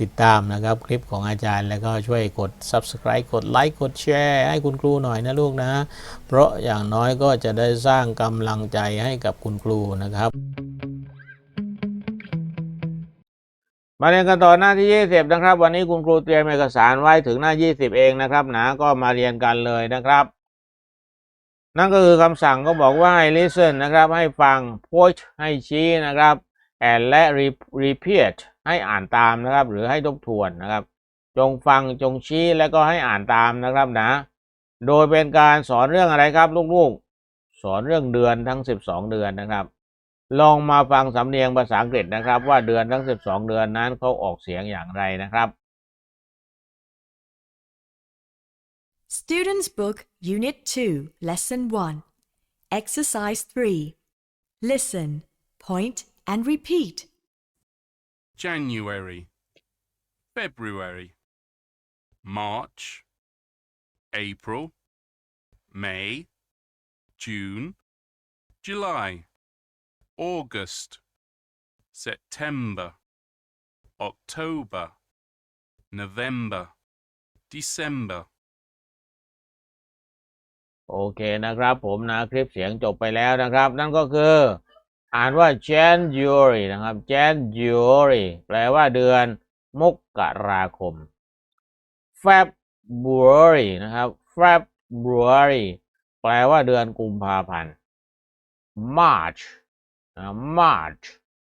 ติดตามนะครับคลิปของอาจารย์แล้วก็ช่วยกด subscribe กดไลค์กดแชร์ให้คุณครูหน่อยนะลูกนะ เพราะอย่างน้อยก็จะได้สร้างกำลังใจให้กับคุณครูนะครับ มาเรียนกันต่อหน้าที่ 20 นะครับ วันนี้คุณครูเตรียมเอกสารไว้ถึงหน้า 20 เองนะครับนะก็มาเรียนกันเลยนะครับ นั่นก็คือคำสั่งก็บอกว่าให้ listen นะครับให้ฟัง point ให้ชี้นะครับ and และ re- repeat ให้อ่านตามนะครับ หรือให้ทบทวนนะครับ จงฟังจงชี้แล้วก็ให้อ่านตามนะครับนะ โดยเป็นการสอนเรื่องอะไรครับลูกๆ สอนเรื่องเดือนทั้ง 12 เดือนนะครับ ลองมาฟังสำเนียงภาษาอังกฤษนะครับ ว่าเดือนทั้ง 12 เดือนนั้นเขาออกเสียงอย่างไรนะครับ Students' Book, Unit 2, Lesson 1. Exercise 3. Listen, point, and repeat. January, February, March, April, May, June, July, August, September, October, November, December. โอเคนะครับผมนะคลิปเสียงจบไปแล้วนะครับ นั่นก็คือ อ่านว่า January นะครับ January แปลว่าเดือนมกราคม February นะครับ February แปลว่าเดือนกุมภาพันธ์ March นะ March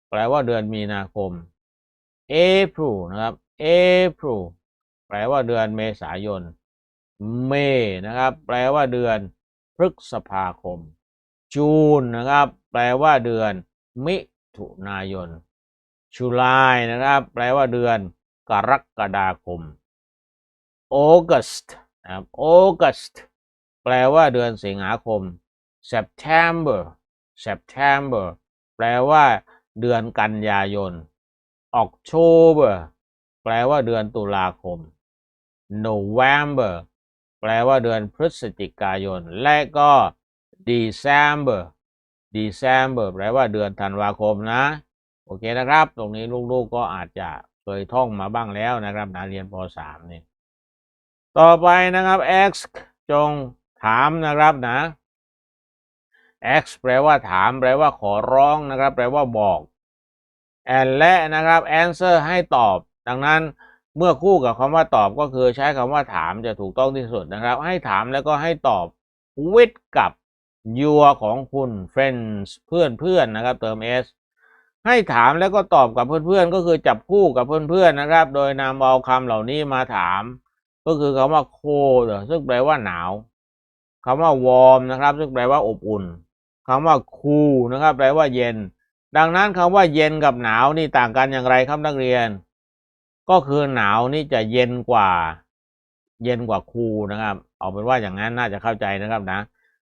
แปลว่าเดือนมีนาคม April นะครับ April แปลว่าเดือนเมษายนเมนะครับ แปลว่าเดือนพฤษภาคม จูนนะครับ แปลว่าเดือน มิถุนายนจุลายนะครับ แปลว่าเดือน กรกฎาคม August นะครับ August แปลว่าเดือนสิงหาคม September September แปลว่าเดือนกันยายน October แปลว่าเดือนตุลาคม November แปลว่าเดือนพฤศจิกายน และก็ December December แปลว่าเดือนธันวาคมนะ โอเคนะครับ ตรงนี้ลูกๆก็อาจจะเคยท่องมาบ้างแล้วนะครับนะเรียนป .3 นี่ต่อไปนะครับ ask จงถามนะครับนะ ask แปลว่าถาม แปลว่าขอร้องนะครับ แปลว่าบอก and และนะครับ answer ให้ตอบ ดังนั้นเมื่อคู่กับคำว่าตอบก็คือใช้คำว่าถามจะถูกต้องที่สุดนะครับ ให้ถามแล้วก็ให้ตอบ with กับ your ของคุณ friends เพื่อนเพื่อนนะครับ เติม s ให้ถามแล้วก็ตอบกับเพื่อนๆ ก็คือจับคู่กับเพื่อนๆนะครับ โดยนำเอาคำเหล่านี้มาถาม ก็คือคำว่า cold ซึ่งแปลว่าหนาวคำว่า warm นะครับ ซึ่งแปลว่าอบอุ่นคำว่า cool นะครับ แปลว่าเย็น ดังนั้นคำว่าเย็นกับหนาวนี่ต่างกันอย่างไรครับนักเรียน ก็คือหนาวนี่จะเย็นกว่า เย็นกว่าคูลนะครับ เอาเป็นว่าอย่างนั้นน่าจะเข้าใจนะครับนะ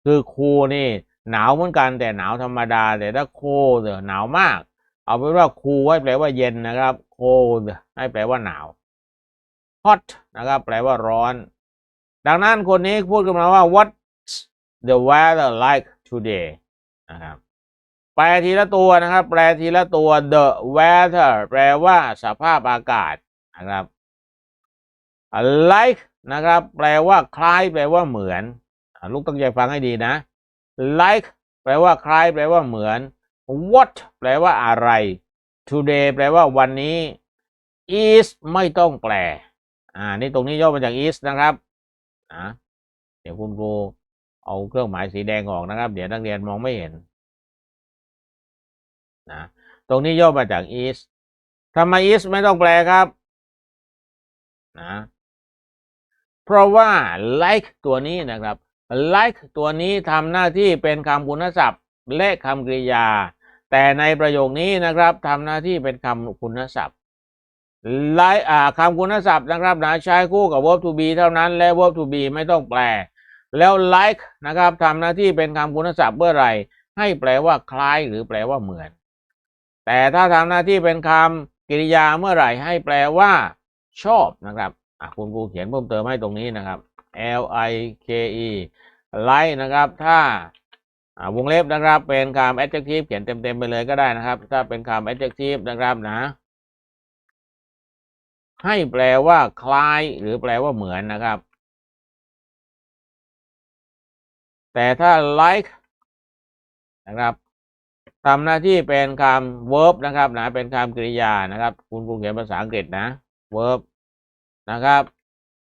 คือครูนี่หนาวเหมือนกันแต่หนาวธรรมดา แต่ถ้าโคเดหนาวมาก เอาเป็นว่าคูให้แปลว่าเย็นนะครับ โคให้แปลว่าหนาว hot นะครับ แปลว่าร้อน ดังนั้นคนนี้พูดกันมาว่า what the weather like today นะครับแปลทีละตัวนะครับ แปลทีละตัว the weather แปลว่าสภาพอากาศนะครับ like นะครับ แปลว่าคล้าย แปลว่าเหมือน ลูกต้องใจฟังให้ดีนะ like แปลว่าคล้ายแปลว่าเหมือน what แปลว่าอะไร today แปลว่าวันนี้ is ไม่ต้องแปล อ่า นี่ตรงนี้ย่อมาจาก is นะครับอ่าเดี๋ยวคุณครูเอาเครื่องหมายสีแดงออกนะครับ เดี๋ยวนักเรียนมองไม่เห็นนะตรงนี้ย่อมาจาก is ทำไม is ไม่ต้องแปลครับนะเพราะว่า like ตัวนี้นะครับ like ตัวนี้ทำหน้าที่เป็นคำคุณศัพท์ และคำกริยา แต่ในประโยคนี้นะครับทำหน้าที่เป็นคำคุณศัพท์ like อ่าคำคุณศัพท์นะครับนะใช้คู่กับ verb to be เท่านั้น และ verb to be ไม่ต้องแปล แล้ว like นะครับทำหน้าที่เป็นคำคุณศัพท์เมื่อไหร่ ให้แปลว่าคล้ายหรือแปลว่าเหมือน แต่ถ้าทำหน้าที่เป็นคำกริยาเมื่อไหร่ให้แปลว่า ชอบนะครับคุณครูเขียนเพิ่มเติมให้ตรงนี้นะครับ L I K E like นะครับ ถ้าวงเล็บนะครับ เป็นคำ adjective เขียนเต็มๆไปเลยก็ได้นะครับ ถ้าเป็นคำ adjective นะครับนะ ให้แปลว่า คล้าย หรือแปลว่าเหมือนนะครับ แต่ถ้า like นะครับทำหน้าที่เป็นคำ verb นะครับนะเป็นคำกริยานะครับ คุณครูเขียนภาษาอังกฤษนะ verb นะครับ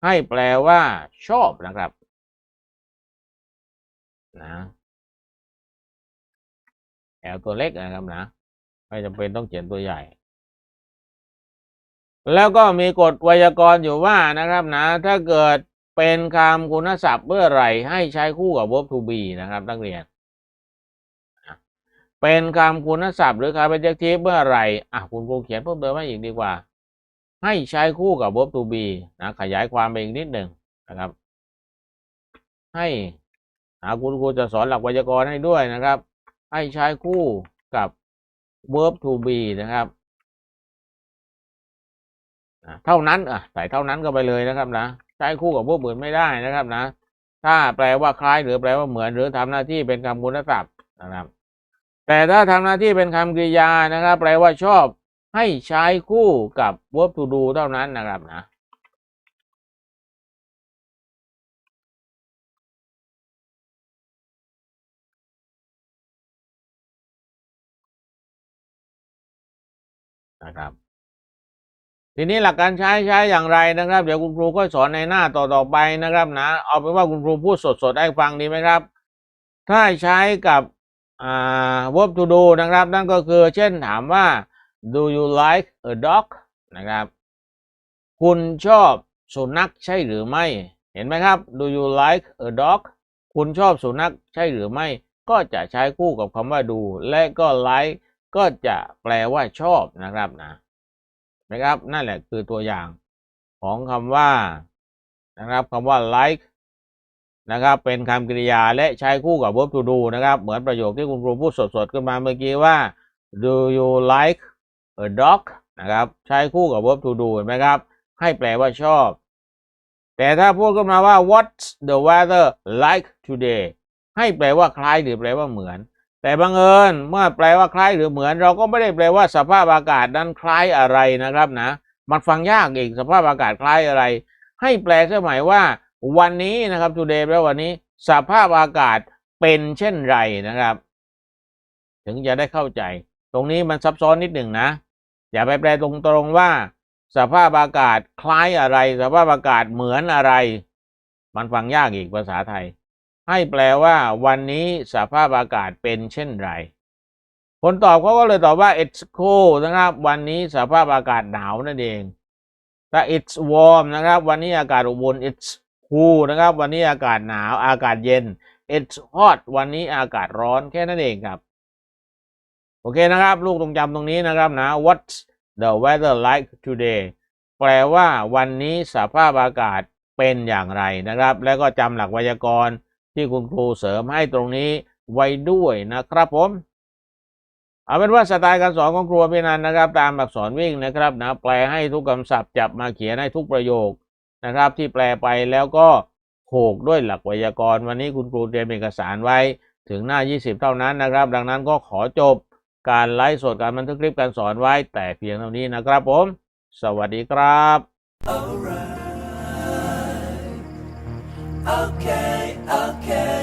ให้แปลว่า ชอบนะครับนะแอลตัวเล็กนะครับนะ ไม่จำเป็นต้องเขียนตัวใหญ่ แล้วก็มีกฎไวยากรณ์อยู่ว่านะครับนะ ถ้าเกิดเป็นคำคุณศัพท์เมื่อไหร่ ให้ใช้คู่กับ verb to be นะครับนักเรียน เป็นคำคุณศัพท์หรือคำ adjective เมื่อไหร่อะคุณครูเขียนเพิ่มเติมให้อีกดีกว่า ให้ใช้คู่กับ verb to be นะขยายความไปอีกนิดหนึ่งนะครับ ให้อะคุณครูจะสอนหลักไวยากรณ์ให้ด้วยนะครับ ให้ใช้คู่กับ verb to be นะครับอะเท่านั้นอะใส่เท่านั้นก็ไปเลยนะครับนะใช้คู่กับพวกอื่นไม่ได้นะครับนะ ถ้าแปลว่าคล้ายหรือแปลว่าเหมือนหรือทำหน้าที่เป็นคำคุณศัพท์นะครับ แต่ถ้าทำหน้าที่เป็นคำกริยานะครับ แปลว่าชอบ ให้ใช้คู่กับ verb to do เท่านั้นนะครับนะนะครับทีนี้หลักการใช้ใช้อย่างไรนะครับ เดี๋ยวคุณครูก็สอนในหน้าต่อๆไปนะครับนะ เอาเป็นว่าคุณครูพูดสดๆให้ฟังดีไหมครับ ถ้าใช้กับอ่า verb to do นะครับ นั่นก็คือเช่นถามว่า do you like a dog นะครับ คุณชอบสุนัขใช่หรือไม่ เห็นไหมครับ do you like a dog คุณชอบสุนัขใช่หรือไม่ ก็จะใช้คู่กับคำว่า do และก็ like ก็จะแปลว่าชอบนะครับนะนะครับ นั่นแหละคือตัวอย่างของคำว่านะครับคำว่า like นะครับ เป็นคำกริยาและใช้คู่กับ verb to do นะครับ เหมือนประโยคที่คุณครูพูดสดๆ ขึ้นมาเมื่อกี้ว่า do you like a dog นะครับ ใช้คู่กับ verb to do เห็นไหมครับ ให้แปลว่าชอบ แต่ถ้าพูดขึ้นมาว่า what's the weather like today ให้แปลว่าคล้ายหรือแปลว่าเหมือน แต่บังเอิญเมื่อแปลว่าคล้ายหรือเหมือน เราก็ไม่ได้แปลว่าสภาพอากาศนั้นคล้ายอะไรนะครับนะ มันฟังยากอีกสภาพอากาศคล้ายอะไร ให้แปลสมัยว่า วันนี้นะครับ today แปลว่าวันนี้ สภาพอากาศเป็นเช่นไรนะครับ ถึงจะได้เข้าใจ ตรงนี้มันซับซ้อนนิดหนึ่งนะ อย่าไปแปลตรงๆว่า สภาพอากาศคล้ายอะไร สภาพอากาศเหมือนอะไร มันฟังยากอีกภาษาไทย ให้แปลว่าวันนี้สภาพอากาศเป็นเช่นไรคนตอบเขาก็เลยตอบว่า it's cold นะครับ วันนี้สภาพอากาศหนาวนั่นเองถ้า it's warm นะครับ วันนี้อากาศอบอุ่น it's cool นะครับ วันนี้อากาศหนาว อากาศเย็น it's hot วันนี้อากาศร้อนแค่นั้นเองครับ โอเคนะครับ ลูกต้องจำตรงนี้นะครับนะ what's the weather like today แปลว่าวันนี้สภาพอากาศเป็นอย่างไรนะครับ แล้วก็จำหลักไวยากรณ์ที่คุณครูเสริมให้ตรงนี้ไว้ด้วยนะครับผม เอาเป็นว่าสไตล์การสอนของครูพี่นันนะครับ ตามอักษรวิ่งนะครับนะแปลให้ทุกคำศัพท์จับมาเขียนให้ทุกประโยคนะครับ ที่แปลไปแล้วก็โขกด้วยหลักไวยากรณ์วันนี้คุณครูเตรียมเอกสารไว้ถึงหน้า 20 เท่านั้นนะครับ ดังนั้นก็ขอจบ การไลฟ์สดการบันทึกคลิปการสอนไว้แต่เพียงเท่านี้นะครับผม สวัสดีครับ Okay.